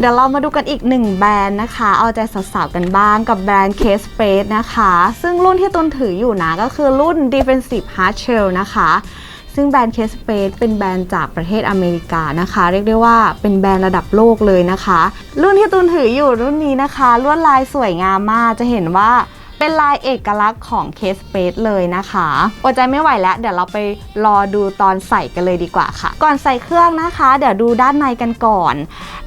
เดี๋ยวเรามาดูกันอีกหนึ่งแบรนด์นะคะ เอาใจสาวๆกันบ้างกับแบรนด์ Case Space นะคะ ซึ่งรุ่นที่ตุนถืออยู่นะก็คือรุ่น Defensive Hard Shell นะคะ ซึ่งแบรนด์ Case Space เป็นแบรนด์จากประเทศอเมริกานะคะ เรียกได้ว่าเป็นแบรนด์ระดับโลกเลยนะคะ รุ่นที่ตุนถืออยู่รุ่นนี้นะคะ ลวดลายสวยงามมากจะเห็นว่า เป็นลายเอกลักษณ์ของ Case Space เลยนะคะอดใจไม่ไหวแล้ว เดี๋ยวเราไปรอดูตอนใส่กันเลยดีกว่าค่ะ ก่อนใส่เครื่องนะคะ เดี๋ยวดูด้านในกันก่อน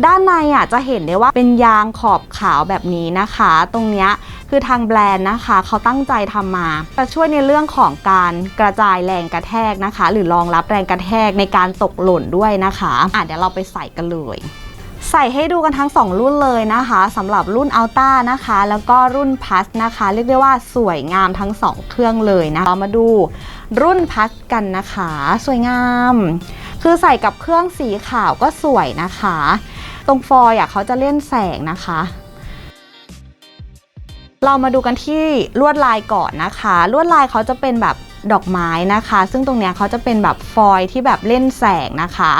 ด้านในอะจะเห็นได้ว่าเป็นยางขอบขาวแบบนี้นะคะ ตรงเนี้ยคือทางแบรนด์นะคะเขาตั้งใจทำมาจะช่วยในเรื่องของการกระจายแรงกระแทกนะคะ หรือรองรับแรงกระแทกในการตกหล่นด้วยนะคะอะเดี๋ยวเราไปใส่กันเลย ใส่ให้ดูกันทั้ง 2 รุ่นเลยนะคะสำหรับรุ่น Alta นะคะ แล้วก็รุ่น Plus นะคะ เรียกได้ว่าสวยงามทั้ง 2 เครื่องเลยนะเรามาดูรุ่น Plus กันนะคะ สวยงาม คือใส่กับเครื่องสีขาวก็สวยนะคะ ตรงฟอยอะเขาจะเล่นแสงนะคะ เรามาดูกันที่ลวดลายก่อนนะคะ ลวดลายเขาจะเป็นแบบ ดอกไม้นะคะ ซึ่งตรงเนี้ยเขาจะเป็นแบบฟอยล์ที่แบบเล่นแสงนะคะ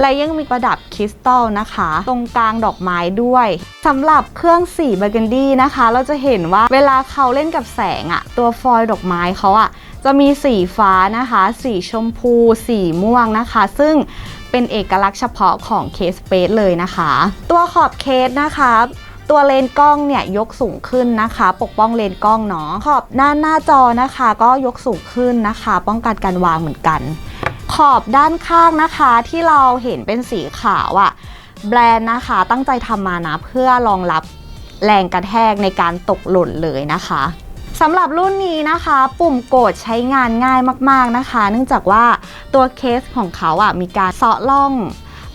และยังมีประดับคริสตัลนะคะ ตรงกลางดอกไม้ด้วยสำหรับเครื่องสีเบอร์เกนดี้นะคะ เราจะเห็นว่าเวลาเขาเล่นกับแสงอะตัวฟอยล์ดอกไม้เขาอะจะมีสีฟ้านะคะ สีชมพู สีม่วงนะคะ ซึ่งเป็นเอกลักษณ์เฉพาะของเคสเปซเลยนะคะ ตัวขอบเคสนะคะ ตัวเลนส์กล้องเนี่ยยกสูงขึ้นนะคะ ปกป้องเลนส์กล้องเนาะขอบหน้าหน้าจอนะคะ ก็ยกสูงขึ้นนะคะ ป้องกันการวางเหมือนกัน ขอบด้านข้างนะคะที่เราเห็นเป็นสีขาวอะ่ะแบรนด์นะคะตั้งใจทำมานะเพื่อรองรับแรงกระแทกในการตกหล่นเลยนะคะสำหรับรุ่นนี้นะคะ ปุ่มกดใช้งานง่ายมาก ๆนะคะ เนื่องจากว่าตัวเคสของเขาอะมีการเซาะล่อง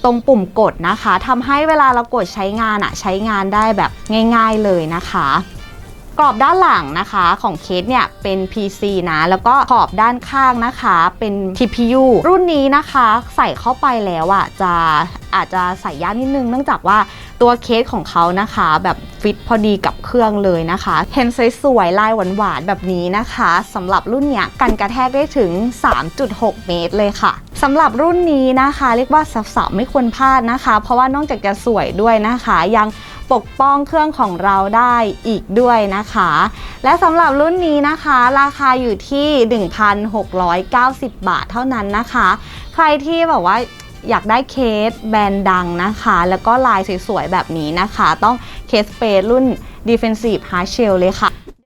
ตรงปุ่มกดนะคะทำให้เวลาเรากดใช้งานอะใช้งานได้แบบง่าย ๆเลยนะคะกรอบด้านหลังนะคะของเคสเนี่ยเป็น PC นะ แล้วก็ขอบด้านข้างนะคะเป็น TPU รุ่นนี้นะคะใส่เข้าไปแล้วอะจะอาจจะใส่ยากนิดนึงเนื่องจากว่าตัวเคสของเขานะคะ แบบฟิตพอดีกับเครื่องเลยนะคะ เห็นสวยๆลายหวานๆแบบนี้นะคะสำหรับรุ่นเนี้ยกันกระแทกได้ถึง 3.6 เมตรเลยค่ะ สำหรับรุ่นนี้นะคะ เรียกว่าสาวๆไม่ควรพลาดนะคะ เพราะว่านอกจากจะสวยด้วยนะคะ ยังปกป้องเครื่องของเราได้อีกด้วยนะคะ และสำหรับรุ่นนี้นะคะ ราคาอยู่ที่ 1,690 บาทเท่านั้นนะคะ ใครที่แบบว่าอยากได้เคสแบรนด์ดังนะคะ แล้วก็ลายสวยๆ แบบนี้นะคะ ต้องเคสเปรรุ่น Defensive Hard Shell เลยค่ะ